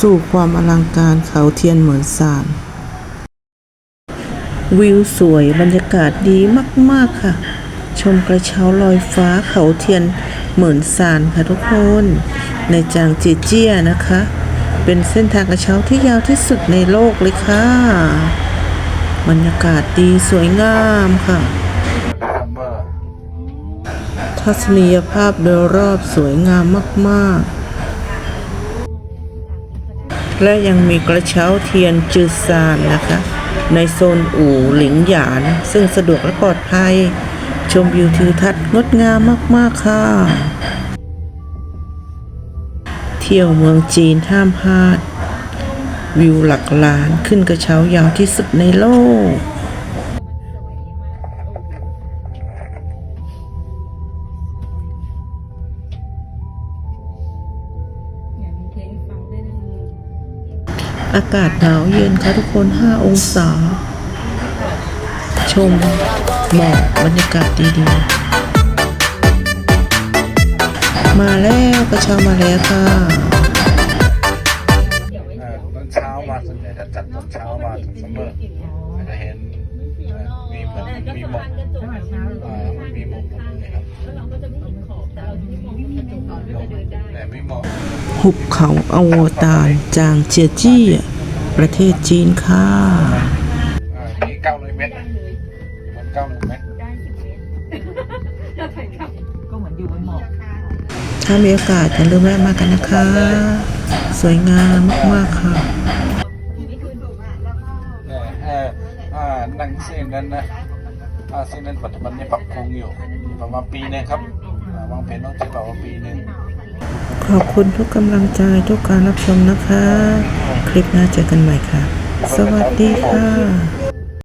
สู่ความอลังการเขาเทียนเหมือนสารวิวสวยบรรยากาศดีมาก ๆ ค่ะ ชมกระเช้าลอยฟ้าเขาเทียนเหมือนสารค่ะทุกคน ในจางเจเจียนะคะ เป็นเส้นทางกระเช้าที่ยาวที่สุดในโลกเลยค่ะ บรรยากาศดีสวยงามค่ะ ทัศนียภาพโดยรอบสวยงามมาก ๆ และยังมีกระเช้าเทียนจือซานนะคะ ในโซนอู่หลิงหยาน ซึ่งสะดวกและปลอดภัย ชมวิวทิวทัศน์งดงามมาก ๆ ค่ะ เที่ยวเมืองจีนห้ามพลาด วิวหลักล้านขึ้นกระเช้ายาวที่สุดในโลก อากาศหนาวเย็นค่ะทุกคน 5 องศา ชมหมอกบรรยากาศดีๆ มาแล้วกระเช้ามาแล้วค่ะเอ่อตอนเช้ามาส่วนใหญ่จะจัดตอนเช้ามาถึงซัมเมอร์จะเห็นมีเหมือนมีหมอกเอ่อมันมีหมอกลงเลยครับแต่ไม่หมองกระจกเราจะเดินได้ หุบเขาอวตารจางเจียจี้ ประเทศจีนค่ะอ่ามี900เมตรมัน900เมตรถ้ามีโอกาสอย่าลืมแวะมากันนะคะ สวยงามมากๆค่ะเนี่ยเอ่ออ่านั่งเส้นนั้นนะอ่าเส้นนั้นปัจจุบันนี้ปรับปรุงอยู่ประมาณปีหนึงครับอ่าวางแผนต้องใช้ประมาณปีหนึง ขอบคุณทุกกำลังใจทุกการรับชมนะคะ คลิปหน้าเจอกันใหม่ค่ะ สวัสดีค่ะ